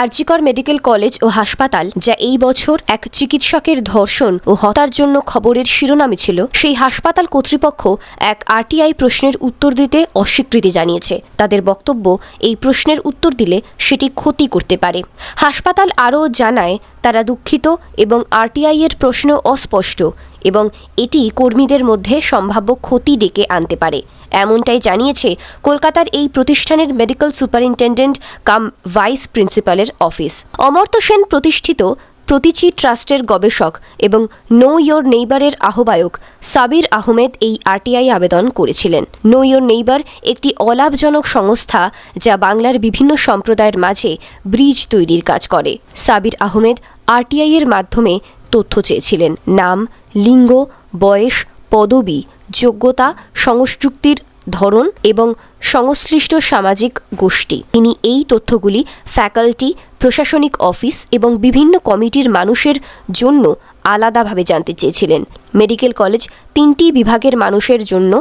RG Kar medical college ও হাসপাতাল, যা এই বছর এক চিকিৎসকের ধর্ষণ ও হতার জন্য খবরের শিরোনামে ছিল, সেই হাসপাতাল কর্তৃপক্ষ এক আরটিআই প্রশ্নের উত্তর দিতে অস্বীকৃতি জানিয়েছে। তাদের বক্তব্য, এই প্রশ্নের উত্তর দিলে সেটি ক্ষতি করতে পারে। হাসপাতাল আরও জানায়, তারা দুঃখিত এবং আরটিআই এর প্রশ্ন অস্পষ্ট। এবং এটি কর্মীদের মধ্যে সম্ভাব্য ক্ষতি ডেকে আনতে পারে। এমনটাই জানিয়েছে কলকাতার এই প্রতিষ্ঠানের মেডিকেল সুপারিনটেন্ডেন্ট কাম ভাইস প্রিন্সিপালের অফিস। অমর্ত্য সেন প্রতিষ্ঠিত প্রতিচি ট্রাস্টের গবেষক এবং নো ইয়োর নেইবারের আহ্বায়ক সাবির আহমেদ এই আরটিআই আবেদন করেছিলেন। নো ইয়োর নেইবার একটি অলাভজনক সংস্থা যা বাংলার বিভিন্ন সম্প্রদায়ের মাঝে ব্রিজ তৈরির কাজ করে। সাবির আহমেদ আরটিআই এর মাধ্যমে তথ্য চেয়েছিলেন। নাম, লিঙ্গ, বয়স, পদবি, যোগ্যতা সংযুক্তির ধরন এবং সংশ্লিষ্ট সামাজিক গোষ্ঠী। তিনি এই তথ্যগুলি ফ্যাকাল্টি, প্রশাসনিক অফিস এবং বিভিন্ন কমিটির মানুষের জন্য আলাদাভাবে জানতে চেয়েছিলেন। মেডিকেল কলেজ তিনটি বিভাগের মানুষের জন্য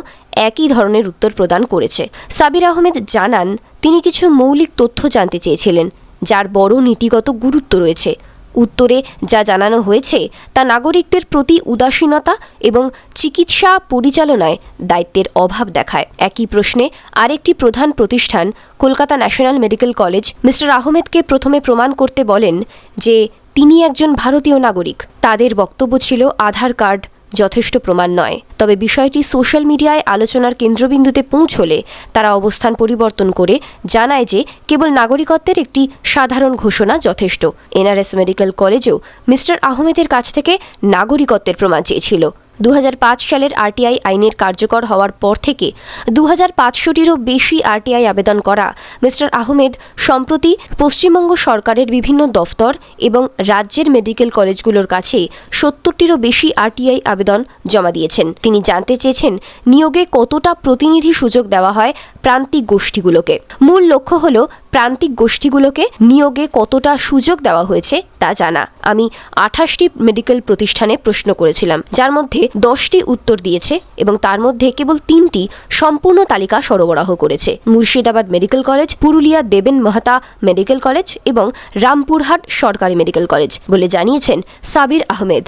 একই ধরনের উত্তর প্রদান করেছে। সাবির আহমেদ জানান, তিনি কিছু মৌলিক তথ্য জানতে চেয়েছিলেন, যার বড় নীতিগত গুরুত্ব রয়েছে। উত্তরে যা জানানো হয়েছে তা নাগরিকদের প্রতি উদাসীনতা এবং চিকিৎসা পরিচালনায় দায়িত্বের অভাব দেখায়। একই প্রশ্নে আরেকটি প্রধান প্রতিষ্ঠান, Kolkata national medical college, mister আহমেদকে প্রথমে প্রমাণ করতে বলেন যে, তিনি একজন ভারতীয় নাগরিক। তাদের বক্তব্য ছিল আধার কার্ড যথেষ্ট প্রমাণ নয়। তবে বিষয়টি সোশ্যাল মিডিয়ায় আলোচনার কেন্দ্রবিন্দুতে পৌঁছলে তারা অবস্থান পরিবর্তন করে জানায় যে কেবল নাগরিকত্বের একটি সাধারণ ঘোষণা যথেষ্ট। এনআরএস মেডিকেল কলেজেও মিস্টার আহমেদের কাছ থেকে নাগরিকত্বের প্রমাণ চেয়েছিল। দু হাজার পাঁচ সালের আরটিআই আইনের কার্যকর হওয়ার পর থেকে দু হাজার পাঁচশোটিরও বেশি আরটিআই আবেদন করা মিস্টার আহমেদ সম্প্রতি পশ্চিমবঙ্গ সরকারের বিভিন্ন দফতর এবং রাজ্যের মেডিকেল কলেজগুলোর কাছে সত্তরটিরও বেশি আরটিআই আবেদন জমা দিয়েছেন। তিনি জানতে চেয়েছেন, নিয়োগে কতটা প্রতিনিধি সুযোগ দেওয়া হয় প্রান্তিক গোষ্ঠীগুলোকে। মূল লক্ষ্য হল প্রান্তিক গোষ্ঠীগুলোকে নিয়োগে কতটা সুযোগ দেওয়া হয়েছে তা জানা। আমি আঠাশটি মেডিকেল প্রতিষ্ঠানে প্রশ্ন করেছিলাম, যার মধ্যে দশটি উত্তর দিয়েছে এবং তার মধ্যে কেবল তিনটি সম্পূর্ণ তালিকা সরবরাহ করেছে। মুর্শিদাবাদ মেডিকেল কলেজ, পুরুলিয়া দেবেন মহাতা মেডিকেল কলেজ এবং রামপুরহাট সরকারি মেডিকেল কলেজ বলে জানিয়েছেন সাবির আহমেদ।